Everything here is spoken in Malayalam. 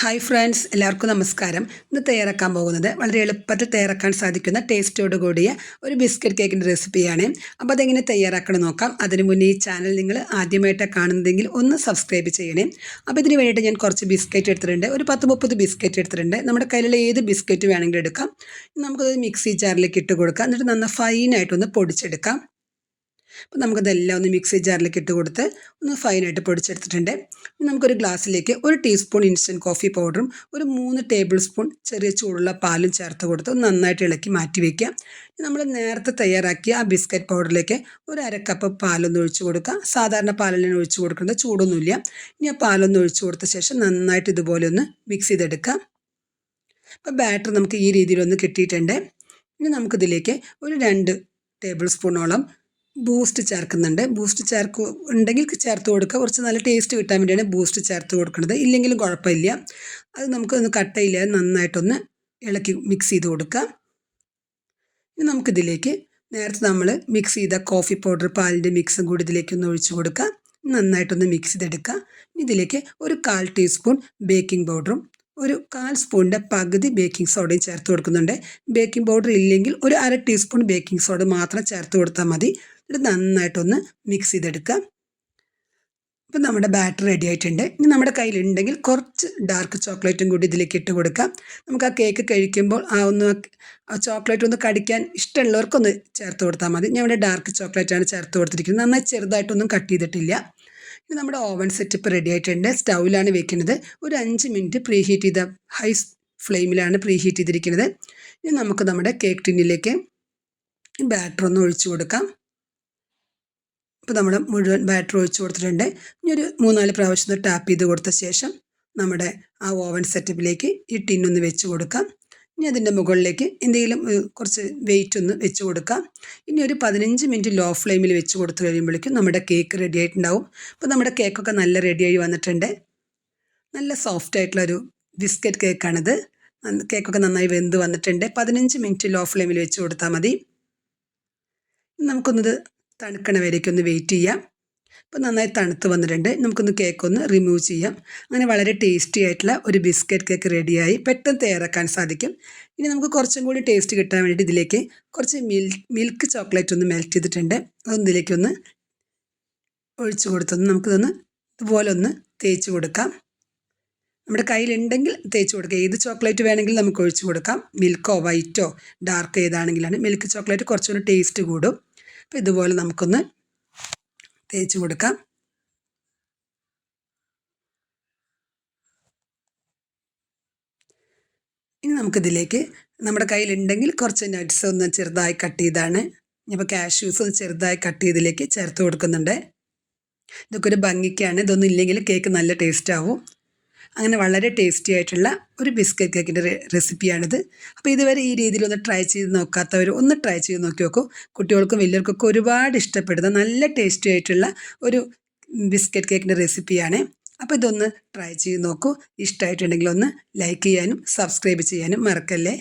ഹായ് ഫ്രണ്ട്സ് എല്ലാവർക്കും നമസ്കാരം. ഇന്ന് തയ്യാറാക്കാൻ പോകുന്നത് വളരെ എളുപ്പത്തിൽ തയ്യാറാക്കാൻ സാധിക്കുന്ന ടേസ്റ്റോട് കൂടിയ ഒരു ബിസ്ക്കറ്റ് കേക്കിന്റെ റെസിപ്പിയാണ്. അപ്പോൾ അതെങ്ങനെ തയ്യാറാക്കണം നോക്കാം. അതിന് മുന്നേ ഈ ചാനൽ നിങ്ങൾ ആദ്യമായിട്ടാണ് കാണുന്നതെങ്കിൽ ഒന്ന് സബ്സ്ക്രൈബ് ചെയ്യണേ. അപ്പോൾ ഇതിന് വേണ്ടിയിട്ട് ഞാൻ കുറച്ച് ബിസ്ക്കറ്റ് എടുത്തിട്ടുണ്ട്. ഒരു പത്ത് മുപ്പത് ബിസ്ക്കറ്റ് എടുത്തിട്ടുണ്ട്. നമ്മുടെ കയ്യിലുള്ള ഏത് ബിസ്ക്കറ്റ് വേണമെങ്കിലും എടുക്കാം. നമുക്കത് മിക്സി ജാറിലേക്ക് ഇട്ട് കൊടുക്കാം. എന്നിട്ട് നന്നായി ഫൈനായിട്ടൊന്ന് പൊടിച്ചെടുക്കാം. അപ്പോൾ നമുക്കതെല്ലാം ഒന്ന് മിക്സി ജാറിലേക്ക് ഇട്ട് കൊടുത്ത് ഒന്ന് ഫൈനായിട്ട് പൊടിച്ചെടുത്തിട്ടുണ്ട്. നമുക്കൊരു ഗ്ലാസ്സിലേക്ക് ഒരു ടീസ്പൂൺ ഇൻസ്റ്റന്റ് കോഫി പൗഡറും ഒരു മൂന്ന് ടേബിൾ സ്പൂൺ ചെറിയ ചൂടുള്ള പാലും ചേർത്ത് കൊടുത്ത് നന്നായിട്ട് ഇളക്കി മാറ്റി വയ്ക്കുക നമ്മൾ നേരത്തെ തയ്യാറാക്കിയ ആ ബിസ്ക്കറ്റ് പൗഡറിലേക്ക് ഒരു അര കപ്പ് പാലൊന്ന് ഒഴിച്ച് കൊടുക്കുക. സാധാരണ പാലിലാണ് ഒഴിച്ച് കൊടുക്കേണ്ട ചൂടൊന്നുമില്ല. ഇനി ആ പാലൊന്ന് ഒഴിച്ച് കൊടുത്ത ശേഷം നന്നായിട്ട് ഇതുപോലെ ഒന്ന് മിക്സ് ചെയ്തെടുക്കാം അപ്പോൾ ബാറ്റർ നമുക്ക് ഈ രീതിയിലൊന്ന് കിട്ടിയിട്ടുണ്ട്. ഇനി നമുക്കിതിലേക്ക് ഒരു രണ്ട് ടേബിൾ സ്പൂണോളം ബൂസ്റ്റ് ചേർക്കുന്നുണ്ട്. ബൂസ്റ്റ് ചേർക്ക് ഉണ്ടെങ്കിൽ ചേർത്ത് കൊടുക്കുക. കുറച്ച് നല്ല ടേസ്റ്റ് കിട്ടാൻ വേണ്ടിയാണ് ബൂസ്റ്റ് ചേർത്ത് കൊടുക്കുന്നത്. ഇല്ലെങ്കിലും കുഴപ്പമില്ല. അത് നമുക്കൊന്ന് കട്ടയില്ല. നന്നായിട്ടൊന്ന് ഇളക്കി മിക്സ് ചെയ്ത് കൊടുക്കാം ഇനി നമുക്കിതിലേക്ക് നേരത്തെ നമ്മൾ മിക്സ് ചെയ്ത കോഫി പൗഡർ പാലിന്റെ മിക്സും കൂടി ഇതിലേക്ക് ഒന്ന് ഒഴിച്ചു കൊടുക്കുക. നന്നായിട്ടൊന്ന് മിക്സ് ചെയ്തെടുക്കുക. ഇതിലേക്ക് ഒരു കാൽ ടീസ്പൂൺ ബേക്കിംഗ് പൗഡറും ഒരു കാൽ സ്പൂണിന്റെ പകുതി ബേക്കിംഗ് സോഡയും ചേർത്ത് കൊടുക്കുന്നുണ്ട്. ബേക്കിംഗ് പൗഡർ ഇല്ലെങ്കിൽ ഒരു അര ടീസ്പൂൺ ബേക്കിംഗ് സോഡ മാത്രം ചേർത്ത് കൊടുത്താൽ മതി. ഇത് നന്നായിട്ടൊന്ന് മിക്സ് ചെയ്തെടുക്കാം. ഇപ്പം നമ്മുടെ ബാറ്റർ റെഡി ആയിട്ടുണ്ട്. ഇനി നമ്മുടെ കയ്യിലുണ്ടെങ്കിൽ കുറച്ച് ഡാർക്ക് ചോക്ലേറ്റും കൂടി ഇതിലേക്ക് ഇട്ട് കൊടുക്കാം. നമുക്ക് ആ കേക്ക് കഴിക്കുമ്പോൾ ആ ഒന്ന് ആ ചോക്ലേറ്റ് ഒന്ന് കടിക്കാൻ ഇഷ്ടമുള്ളവർക്കൊന്ന് ചേർത്ത് കൊടുത്താൽ മതി. ഞാൻ ഇവിടെ ഡാർക്ക് ചോക്ലേറ്റാണ് ചേർത്ത് കൊടുത്തിരിക്കുന്നത്. നന്നായി ചെറുതായിട്ടൊന്നും കട്ട് ചെയ്തിട്ടില്ല. ഇനി നമ്മുടെ ഓവൻ സെറ്റപ്പ് റെഡി ആയിട്ടുണ്ട്. സ്റ്റൗവിലാണ് വെക്കുന്നത്. ഒരു അഞ്ച് മിനിറ്റ് പ്രീ ഹീറ്റ് ചെയ്ത ഹൈ ഫ്ലെയിമിലാണ് പ്രീ ഹീറ്റ് ചെയ്തിരിക്കുന്നത്. ഇനി നമുക്ക് നമ്മുടെ കേക്ക് ടിന്നിലേക്ക് ബാറ്റർ ഒന്ന് ഒഴിച്ചു കൊടുക്കാം. ഇപ്പോൾ നമ്മൾ മുഴുവൻ ബാറ്റർ ഒഴിച്ച് കൊടുത്തിട്ടുണ്ട്. ഇനി ഒരു മൂന്നാൽ പ്രാവശ്യം ഒന്ന് ടാപ്പ് ചെയ്ത് കൊടുത്ത ശേഷം നമ്മുടെ ആ ഓവൻ സെറ്റപ്പിലേക്ക് ഈ ടിന്നൊന്ന് വെച്ച് കൊടുക്കാം. ഇനി അതിന്റെ മുകളിലേക്ക് എന്തെങ്കിലും കുറച്ച് വെയിറ്റ് ഒന്ന് വെച്ച് കൊടുക്കാം. ഇനി ഒരു പതിനഞ്ച് മിനിറ്റ് ലോ ഫ്ലെയിമിൽ വെച്ച് കൊടുത്ത് കഴിയുമ്പോഴേക്കും നമ്മുടെ കേക്ക് റെഡി ആയിട്ടുണ്ടാവും. അപ്പോൾ നമ്മുടെ കേക്കൊക്കെ നല്ല റെഡിയായി വന്നിട്ടുണ്ട്. നല്ല സോഫ്റ്റ് ആയിട്ടുള്ള ആയിട്ടുള്ളൊരു ബിസ്ക്കറ്റ് കേക്കാണിത് കേക്കൊക്കെ നന്നായി വെന്ത് വന്നിട്ടുണ്ട്. പതിനഞ്ച് മിനിറ്റ് ലോ ഫ്ലെയിമിൽ വെച്ച് കൊടുത്താൽ മതി. നമുക്കൊന്നത് തണുക്കണ ഒന്ന് വെയിറ്റ് ചെയ്യാം അപ്പോൾ നന്നായി തണുത്ത് വന്നിട്ടുണ്ട്. നമുക്കൊന്ന് കേക്ക് ഒന്ന് റിമൂവ് ചെയ്യാം. അങ്ങനെ വളരെ ടേസ്റ്റി ആയിട്ടുള്ള ഒരു ബിസ്ക്കറ്റ് കേക്ക് റെഡിയായി പെട്ടെന്ന് തയ്യാറാക്കാൻ സാധിക്കും. ഇനി നമുക്ക് കുറച്ചും കൂടി ടേസ്റ്റ് കിട്ടാൻ വേണ്ടിയിട്ട് ഇതിലേക്ക് കുറച്ച് മിൽ മിൽക്ക് ചോക്ലേറ്റ് ഒന്ന് മെൽറ്റ് ചെയ്തിട്ടുണ്ട്. അതൊന്ന് ഇതിലേക്കൊന്ന് ഒഴിച്ചു കൊടുത്തൊന്ന് നമുക്കിതൊന്ന് ഇതുപോലെ ഒന്ന് തേച്ച് കൊടുക്കാം. നമ്മുടെ കയ്യിലുണ്ടെങ്കിൽ തേച്ച് കൊടുക്കുക ഏത് ചോക്ലേറ്റ് വേണമെങ്കിലും നമുക്ക് ഒഴിച്ചു കൊടുക്കാം. മിൽക്കോ വൈറ്റോ ഡാർക്ക് ഏതാണെങ്കിലാണ് മിൽക്ക് ചോക്ലേറ്റ് കുറച്ചുകൂടി ടേസ്റ്റ് കൂടും. അപ്പോൾ ഇതുപോലെ നമുക്കൊന്ന് തേച്ച് കൊടുക്കാം. ഇനി നമുക്കിതിലേക്ക് നമ്മുടെ കയ്യിലുണ്ടെങ്കിൽ കുറച്ച് നട്ട്സ് ഒന്ന് ചെറുതായി കട്ട് ചെയ്താണ്. ഇപ്പോൾ കാഷ്യൂസ് ഒന്ന് ചെറുതായി കട്ട് ചെയ്തിലേക്ക് ചേർത്ത് കൊടുക്കുന്നുണ്ട്. ഇതൊക്കെ ഒരു ഭംഗിക്കാണ്. ഇതൊന്നും ഇല്ലെങ്കിൽ കേക്ക് നല്ല ടേസ്റ്റ് ആവും. അങ്ങനെ വളരെ ടേസ്റ്റി ആയിട്ടുള്ള ഒരു ബിസ്ക്കറ്റ് കേക്കിന്റെ റെസിപ്പിയാണിത് അപ്പോൾ ഇതുവരെ ഈ രീതിയിൽ ഒന്ന് ട്രൈ ചെയ്ത് നോക്കാത്തവർ ഒന്ന് ട്രൈ ചെയ്ത് നോക്കി നോക്കൂ. കുട്ടികൾക്കും വലിയവർക്കൊക്കെ ഒരുപാട് ഇഷ്ടപ്പെടുന്ന നല്ല ടേസ്റ്റി ആയിട്ടുള്ള ഒരു ബിസ്ക്കറ്റ് കേക്കിന്റെ റെസിപ്പിയാണ് അപ്പോൾ ഇതൊന്ന് ട്രൈ ചെയ്ത് നോക്കൂ. ഇഷ്ടമായിട്ടുണ്ടെങ്കിൽ ഒന്ന് ലൈക്ക് ചെയ്യാനും സബ്സ്ക്രൈബ് ചെയ്യാനും മറക്കല്ലേ?